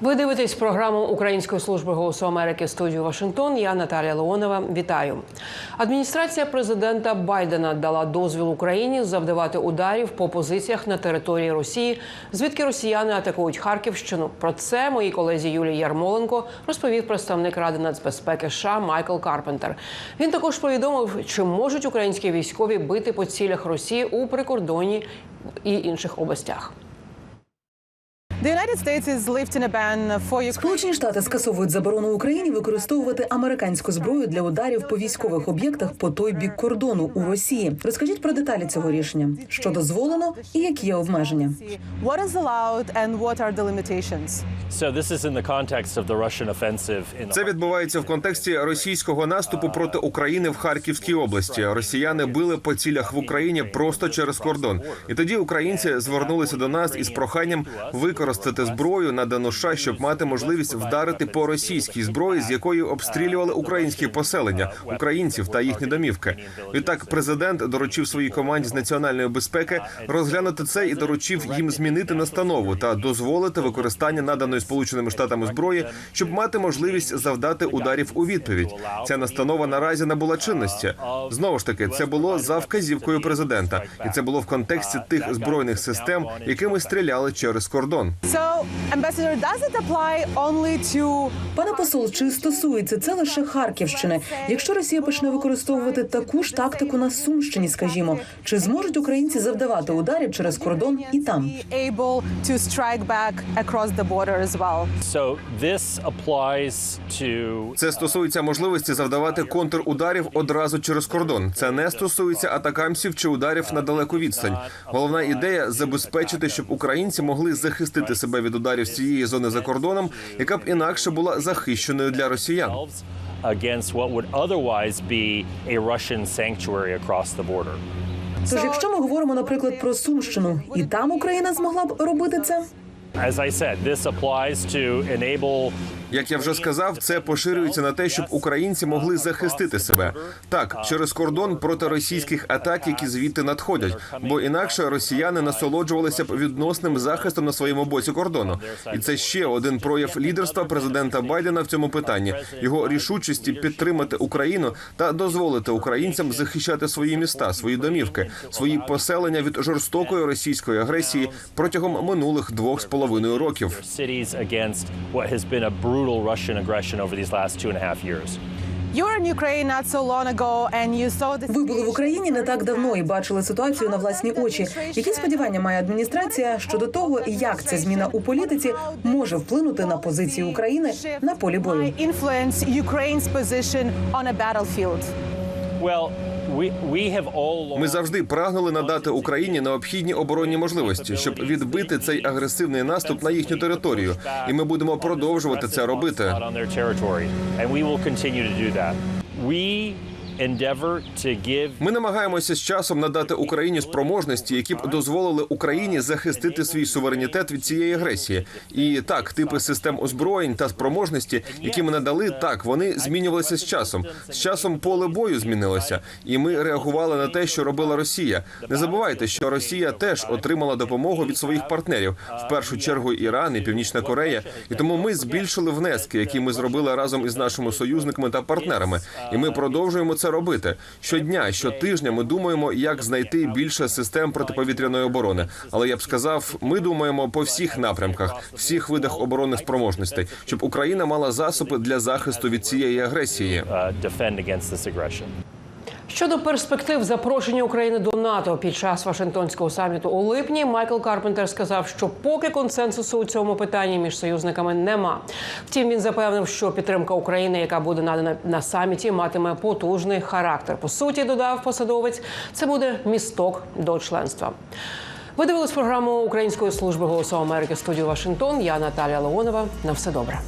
Ви дивитесь програму Української служби голосу Америки студію Вашингтон. Я Наталія Леонова. Вітаю. Адміністрація президента Байдена дала дозвіл Україні завдавати ударів по позиціях на території Росії, звідки росіяни атакують Харківщину. Про це моїй колезі Юлії Ярмоленко розповів представник Ради нацбезпеки США Майкл Карпентер. Він також повідомив, чи можуть українські військові бити по цілях Росії у прикордонні і інших областях. Сполучені Штати скасовують заборону Україні використовувати американську зброю для ударів по військових об'єктах по той бік кордону у Росії. Розкажіть про деталі цього рішення, що дозволено і які є обмеження. What is allowed and what are the limitations? So this is in the context of the Russian offensive in Це відбувається в контексті російського наступу проти України в Харківській області. Росіяни били по цілях в Україні просто через кордон. І тоді українці звернулися до нас із проханням використати зброю надану США, щоб мати можливість вдарити по російській зброї, з якої обстрілювали українські поселення, українців та їхні домівки. Відтак, президент доручив своїй команді з національної безпеки розглянути це і доручив їм змінити настанову та дозволити використання наданої сполученими штатами зброї, щоб мати можливість завдати ударів у відповідь. Ця настанова наразі набула чинності. Знову ж таки, це було за вказівкою президента, і це було в контексті тих збройних систем, якими стріляли через кордон. So, Ambassador, does it apply only to Пане посол, чи стосується це лише Харківщини? Якщо Росія почне використовувати таку ж тактику на Сумщині, скажімо, чи зможуть українці завдавати ударів через кордон і там? be able to strike back across the border as well? So this applies to Це стосується можливості завдавати контрударів одразу через кордон. Це не стосується атакамсів чи ударів на далеку відстань. Головна ідея забезпечити, щоб українці могли захистити себе від ударів з цієї зони за кордоном, яка б інакше була захищеною для росіян. what would otherwise be a Russian sanctuary across the border. Тож, якщо ми говоримо, наприклад, про Сумщину, і там Україна змогла б робити це? As I said, this applies to enable Як я вже сказав, це поширюється на те, щоб українці могли захистити себе так через кордон проти російських атак, які звідти надходять. Бо інакше росіяни насолоджувалися б відносним захистом на своєму боці кордону. І це ще один прояв лідерства президента Байдена в цьому питанні його рішучості підтримати Україну та дозволити українцям захищати свої міста, свої домівки, свої поселення від жорстокої російської агресії протягом минулих двох з половиною років. Brutal Russian aggression over these last two and a half years. You were in Ukraine not so long ago, and you saw the Ви були в Україні не так давно і бачили ситуацію на власні очі. Які сподівання має адміністрація щодо того, як ця зміна у політиці може вплинути на позиції України на полі бою? Ми завжди прагнули надати Україні необхідні оборонні можливості, щоб відбити цей агресивний наступ на їхню територію. І ми будемо продовжувати це робити. Ми намагаємося з часом надати Україні спроможності, які б дозволили Україні захистити свій суверенітет від цієї агресії. І так, типи систем озброєнь та спроможності, які ми надали, так вони змінювалися з часом. З часом поле бою змінилося, і ми реагували на те, що робила Росія. Не забувайте, що Росія теж отримала допомогу від своїх партнерів, в першу чергу Іран і Північна Корея. І тому ми збільшили внески, які ми зробили разом із нашими союзниками та партнерами. І ми продовжуємо це робити щодня, щотижня. Ми думаємо, як знайти більше систем протиповітряної оборони. Але я б сказав, ми думаємо по всіх напрямках, всіх видах оборонних спроможностей, щоб Україна мала засоби для захисту від цієї агресії. Щодо перспектив запрошення України до НАТО під час Вашингтонського саміту у липні, Майкл Карпентер сказав, що поки консенсусу у цьому питанні між союзниками нема. Втім, він запевнив, що підтримка України, яка буде надана на саміті, матиме потужний характер. По суті, додав посадовець, це буде місток до членства. Ви дивились програму Української служби голосу Америки студію Вашингтон. Я Наталія Леонова. На все добре.